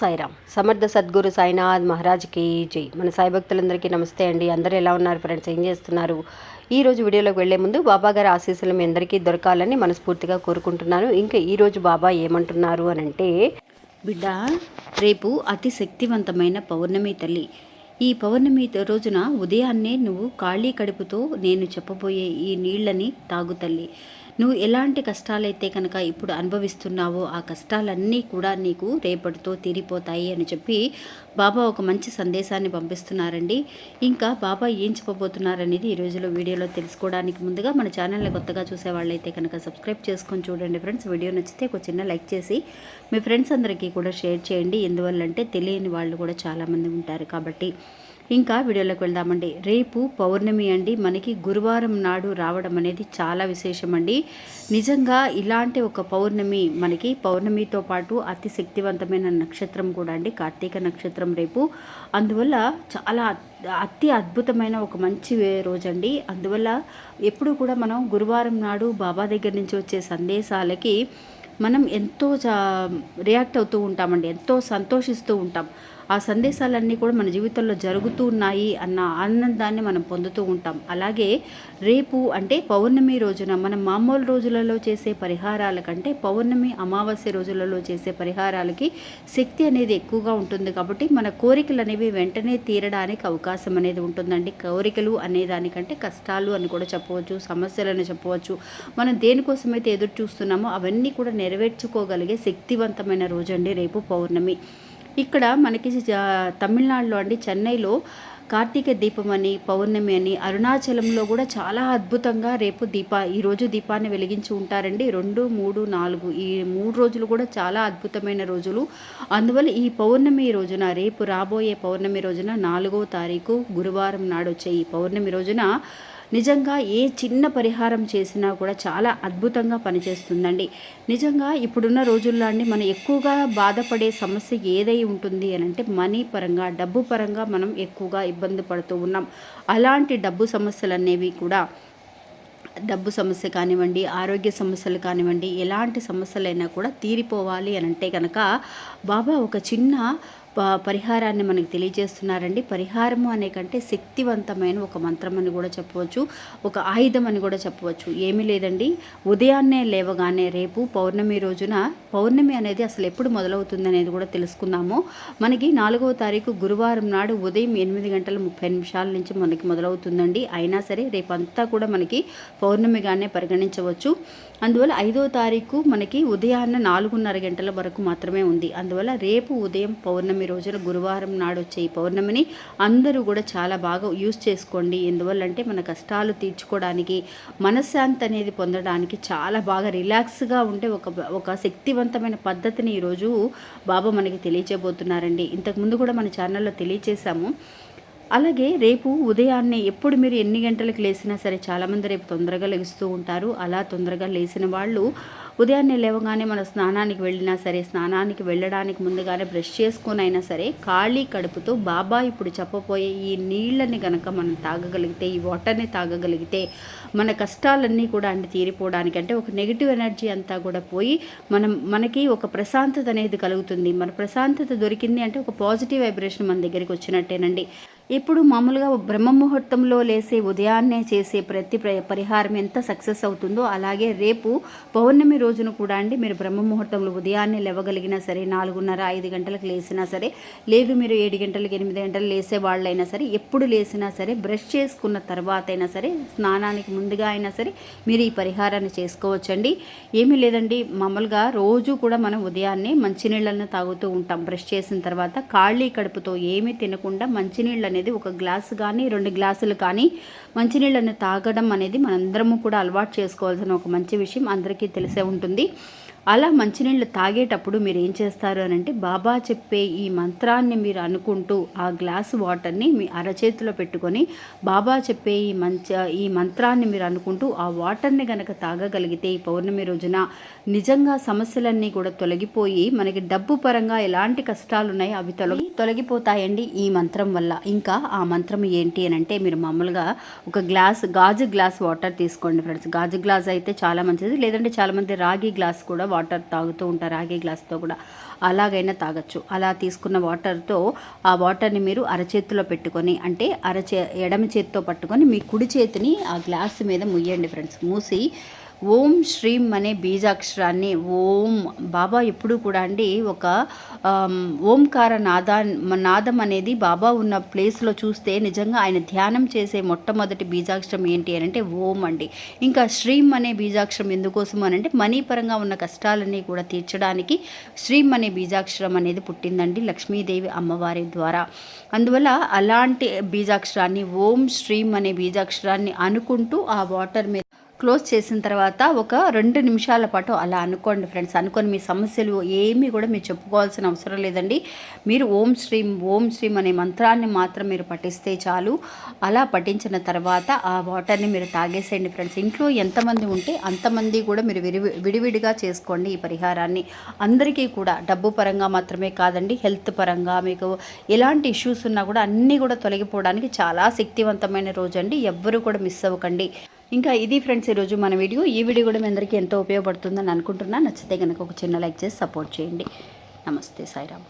సాయిరామ్. సమర్థ సద్గురు సాయినాథ్ మహారాజ్కి జై. మన సాయి భక్తులందరికీ నమస్తే అండి. అందరూ ఎలా ఉన్నారు ఫ్రెండ్స్? ఏం చేస్తున్నారు? ఈ రోజు వీడియోలోకి వెళ్ళే ముందు బాబా గారి ఆశీస్సులు మీ అందరికీ దొరకాలని మనస్ఫూర్తిగా కోరుకుంటున్నాను. ఇంకా ఈ రోజు బాబా ఏమంటున్నారు అని అంటే బిడ్డ రేపు అతి శక్తివంతమైన పౌర్ణమి తల్లి. ఈ పౌర్ణమి రోజున ఉదయాన్నే నువ్వు ఖాళీ కడుపుతో నేను చెప్పబోయే ఈ నీళ్ళని తాగు తల్లి. నువ్వు ఎలాంటి కష్టాలైతే కనుక ఇప్పుడు అనుభవిస్తున్నావో ఆ కష్టాలన్నీ కూడా నీకు రేపటితో తీరిపోతాయి అని చెప్పి బాబా ఒక మంచి సందేశాన్ని పంపిస్తున్నారండి. ఇంకా బాబా ఏం చెప్పబోతున్నారనేది ఈ రోజులో వీడియోలో తెలుసుకోవడానికి ముందుగా మన ఛానల్ని కొత్తగా చూసే వాళ్ళైతే కనుక సబ్స్క్రైబ్ చేసుకొని చూడండి ఫ్రెండ్స్. వీడియో నచ్చితే ఒక చిన్న లైక్ చేసి మీ ఫ్రెండ్స్ అందరికీ కూడా షేర్ చేయండి. ఎందువల్లంటే తెలియని వాళ్ళు కూడా చాలామంది ఉంటారు కాబట్టి ఇంకా వీడియోలోకి వెళ్దామండి. రేపు పౌర్ణమి అండి. మనకి గురువారం నాడు రావడం అనేది చాలా విశేషం అండి నిజంగా ఇలాంటి ఒక పౌర్ణమి మనకి పౌర్ణమితో పాటు అతి శక్తివంతమైన నక్షత్రం కూడా అండి. కార్తీక నక్షత్రం రేపు. అందువల్ల చాలా అతి అద్భుతమైన ఒక మంచి రోజండి. అందువల్ల ఎప్పుడు కూడా మనం గురువారం నాడు బాబా దగ్గర నుంచి వచ్చే సందేశాలకి మనం ఎంతో చా రియాక్ట్ అవుతూ ఉంటామండి. ఎంతో సంతోషిస్తూ ఉంటాం. ఆ సందేశాలన్నీ కూడా మన జీవితంలో జరుగుతూ ఉన్నాయి అన్న ఆనందాన్ని మనం పొందుతూ ఉంటాం. అలాగే రేపు అంటే పౌర్ణమి రోజున మనం మామూలు రోజులలో చేసే పరిహారాల కంటే పౌర్ణమి అమావాస్య రోజులలో చేసే పరిహారాలకి శక్తి అనేది ఎక్కువగా ఉంటుంది కాబట్టి మన కోరికలు అనేవి వెంటనే తీరడానికి అవకాశం అనేది ఉంటుందండి. కోరికలు అనేదానికంటే కష్టాలు అని కూడా చెప్పవచ్చు సమస్యలని చెప్పవచ్చు. మనం దేనికోసమైతే ఎదురు చూస్తున్నామో అవన్నీ కూడా నెరవేర్చుకోగలిగే శక్తివంతమైన రోజు అండి రేపు పౌర్ణమి. ఇక్కడ మనకి తమిళనాడులో అండి చెన్నైలో కార్తీక దీపం అని పౌర్ణమి అని అరుణాచలంలో కూడా చాలా అద్భుతంగా రేపు దీప ఈరోజు దీపాన్ని వెలిగించి ఉంటారండి. రెండు మూడు నాలుగు ఈ మూడు రోజులు కూడా చాలా అద్భుతమైన రోజులు. అందువల్ల ఈ పౌర్ణమి రోజున రేపు రాబోయే పౌర్ణమి రోజున నాలుగో తారీఖు గురువారం నాడు వచ్చే ఈ పౌర్ణమి రోజున నిజంగా ఏ చిన్న పరిహారం చేసినా కూడా చాలా అద్భుతంగా పనిచేస్తుందండి. నిజంగా ఇప్పుడున్న రోజుల్లో అండి మనం ఎక్కువగా బాధపడే సమస్య ఏదై ఉంటుంది అని అంటే మనీ పరంగా డబ్బు పరంగా మనం ఎక్కువగా ఇబ్బంది పడుతూ ఉన్నాం. అలాంటి డబ్బు సమస్యలు అనేవి కూడా డబ్బు సమస్య కానివ్వండి ఆరోగ్య సమస్యలు కానివ్వండి ఎలాంటి సమస్యలైనా కూడా తీరిపోవాలి అని అంటే కనుక బాబా ఒక చిన్న పరిహారాన్ని మనకి తెలియజేస్తున్నారండి. పరిహారము అనే కంటే శక్తివంతమైన ఒక మంత్రం అని కూడా చెప్పవచ్చు ఒక ఆయుధం అని కూడా చెప్పవచ్చు. ఏమీ లేదండి. ఉదయాన్నే లేవగానే రేపు పౌర్ణమి రోజున పౌర్ణమి అనేది అసలు ఎప్పుడు మొదలవుతుంది అనేది కూడా తెలుసుకుందాము. మనకి నాలుగవ తారీఖు గురువారం నాడు ఉదయం ఎనిమిది గంటల ముప్పై నిమిషాల నుంచి మనకి మొదలవుతుందండి. అయినా సరే రేపంతా కూడా మనకి పౌర్ణమిగానే పరిగణించవచ్చు. అందువల్ల ఐదవ తారీఖు మనకి ఉదయాన్న నాలుగున్నర గంటల వరకు మాత్రమే ఉంది. అందువల్ల రేపు ఉదయం పౌర్ణమి రోజున గురువారం నాడు వచ్చే ఈ పౌర్ణమిని అందరూ కూడా చాలా బాగా యూస్ చేసుకోండి. ఎందువల్ల అంటే మన కష్టాలు తీర్చుకోవడానికి మనశ్శాంతి అనేది పొందడానికి చాలా బాగా రిలాక్స్గా ఉండే ఒక ఒక శక్తివంతమైన పద్ధతిని ఈరోజు బాబా మనకి తెలియచేయబోతున్నారండి ఇంతకుముందు కూడా మన ఛానల్లో తెలియచేశాము. అలాగే రేపు ఉదయాన్నే ఎప్పుడు మీరు ఎన్ని గంటలకు లేసినా సరే చాలామంది రేపు తొందరగా లెగుస్తూ ఉంటారు. అలా తొందరగా లేచిన వాళ్ళు ఉదయాన్నే లేవగానే మనం స్నానానికి వెళ్ళినా సరే స్నానానికి వెళ్ళడానికి ముందుగానే బ్రష్ చేసుకొని అయినా సరే ఖాళీ కడుపుతో బాబా ఇప్పుడు చెప్పబోయే ఈ నీళ్ళని గనక మనం తాగగలిగితే ఈ వాటర్ని తాగగలిగితే మన కష్టాలన్నీ కూడా అండి తీరిపోవడానికి అంటే ఒక నెగిటివ్ ఎనర్జీ అంతా కూడా పోయి మనం మనకి ఒక ప్రశాంతత అనేది కలుగుతుంది. మన ప్రశాంతత దొరికింది అంటే ఒక పాజిటివ్ వైబ్రేషన్ మన దగ్గరికి వచ్చినట్టేనండి. ఇప్పుడు మామూలుగా బ్రహ్మ ముహూర్తంలో లేసే ఉదయాన్నే చేసే ప్రతి ప్ర- పరిహారం ఎంత సక్సెస్ అవుతుందో అలాగే రేపు పౌర్ణమి రోజున కూడా అండి మీరు బ్రహ్మ ముహూర్తంలో ఉదయాన్నే లేవగలిగినా సరే నాలుగున్నర ఐదు గంటలకు లేసినా సరే లేదు మీరు ఏడు గంటలకు ఎనిమిది గంటలు లేసే వాళ్ళైనా సరే ఎప్పుడు లేసినా సరే బ్రష్ చేసుకున్న తర్వాత అయినా సరే స్నానానికి ముందుగా అయినా సరే మీరు ఈ పరిహారాన్ని చేసుకోవచ్చండి. ఏమీ లేదండి మామూలుగా రోజు కూడా మనం ఉదయాన్నే మంచినీళ్ళని తాగుతూ ఉంటాం. బ్రష్ చేసిన తర్వాత ఖాళీ కడుపుతో ఏమీ తినకుండా మంచినీళ్ళు అనేది ఒక గ్లాసు కానీ రెండు గ్లాసులు కానీ మంచినీళ్ళని తాగడం అనేది మనందరము కూడా అలవాటు చేసుకోవాల్సిన ఒక మంచి విషయం. అందరికీ తెలిసే ఉంటుంది. అలా మంచినీళ్ళు తాగేటప్పుడు మీరు ఏం చేస్తారు అని అంటే బాబా చెప్పే ఈ మంత్రాన్ని మీరు అనుకుంటూ ఆ గ్లాస్ వాటర్ని మీ అరచేతిలో పెట్టుకొని బాబా చెప్పే ఈ మంచ ఈ మంత్రాన్ని మీరు అనుకుంటూ ఆ వాటర్ని గనక తాగగలిగితే ఈ పౌర్ణమి రోజున నిజంగా సమస్యలన్నీ కూడా తొలగిపోయి మనకి డబ్బు పరంగా ఎలాంటి కష్టాలు ఉన్నాయో అవి తొలగి తొలగిపోతాయండి ఈ మంత్రం వల్ల. ఇంకా ఆ మంత్రం ఏంటి అని అంటే మీరు మామూలుగా ఒక గ్లాస్ గాజు గ్లాస్ వాటర్ తీసుకోండి ఫ్రెండ్స్. గాజు గ్లాస్ అయితే చాలా మంచిది. లేదంటే చాలామంది రాగి గ్లాస్ కూడా వాటర్ తాగుతూ ఉంటారు రాగి గ్లాస్తో కూడా. అలాగైనా తాగొచ్చు. అలా తీసుకున్న వాటర్తో ఆ వాటర్ని మీరు అరచేతిలో పెట్టుకొని అంటే అరచే ఎడమ చేతితో పట్టుకొని మీ కుడి చేతిని ఆ గ్లాస్ మీద ముయ్యండి ఫ్రెండ్స్. మూసి ఓం శ్రీం అనే బీజాక్షరాన్ని ఓం బాబా ఎప్పుడు కూడా అండి ఒక ఓంకార నాదా నాదం అనేది బాబా ఉన్న ప్లేస్లో చూస్తే నిజంగా ఆయన ధ్యానం చేసే మొట్టమొదటి బీజాక్షరం ఏంటి అని అంటే ఓం అండి. ఇంకా శ్రీం అనే బీజాక్షరం ఎందుకోసం అని అంటే మనీ పరంగా ఉన్న కష్టాలన్నీ కూడా తీర్చడానికి శ్రీం అనే బీజాక్షరం అనేది పుట్టిందండి లక్ష్మీదేవి అమ్మవారి ద్వారా. అందువల్ల అలాంటి బీజాక్షరాన్ని ఓం శ్రీం అనే బీజాక్షరాన్ని అనుకుంటూ ఆ వాటర్ మీద క్లోజ్ చేసిన తర్వాత ఒక రెండు నిమిషాల పాటు అలా అనుకోండి ఫ్రెండ్స్ అనుకొని మీ సమస్యలు ఏమీ కూడా మీరు చెప్పుకోవాల్సిన అవసరం లేదండి. మీరు ఓం శ్రీం ఓం శ్రీం అనే మంత్రాన్ని మాత్రం మీరు పఠిస్తే చాలు. అలా పఠించిన తర్వాత ఆ వాటర్ని మీరు తాగేసేయండి ఫ్రెండ్స్. ఇంట్లో ఎంతమంది ఉంటే అంతమంది కూడా మీరు విడి విడివిడిగా చేసుకోండి ఈ పరిహారాన్ని. అందరికీ కూడా డబ్బు పరంగా మాత్రమే కాదండి హెల్త్ పరంగా మీకు ఎలాంటి ఇష్యూస్ ఉన్నా కూడా అన్నీ కూడా తొలగిపోవడానికి చాలా శక్తివంతమైన రోజు అండి ఎవ్వరూ కూడా మిస్ అవ్వకండి. ఇంకా ఇది ఫ్రెండ్స్ ఈరోజు మన వీడియో. ఈ వీడియో కూడా మీ అందరికీ ఎంతో ఉపయోగపడుతుందని అనుకుంటున్నా. నచ్చితే కనుక ఒక చిన్న లైక్ చేసి సపోర్ట్ చేయండి. నమస్తే సాయిరామ్.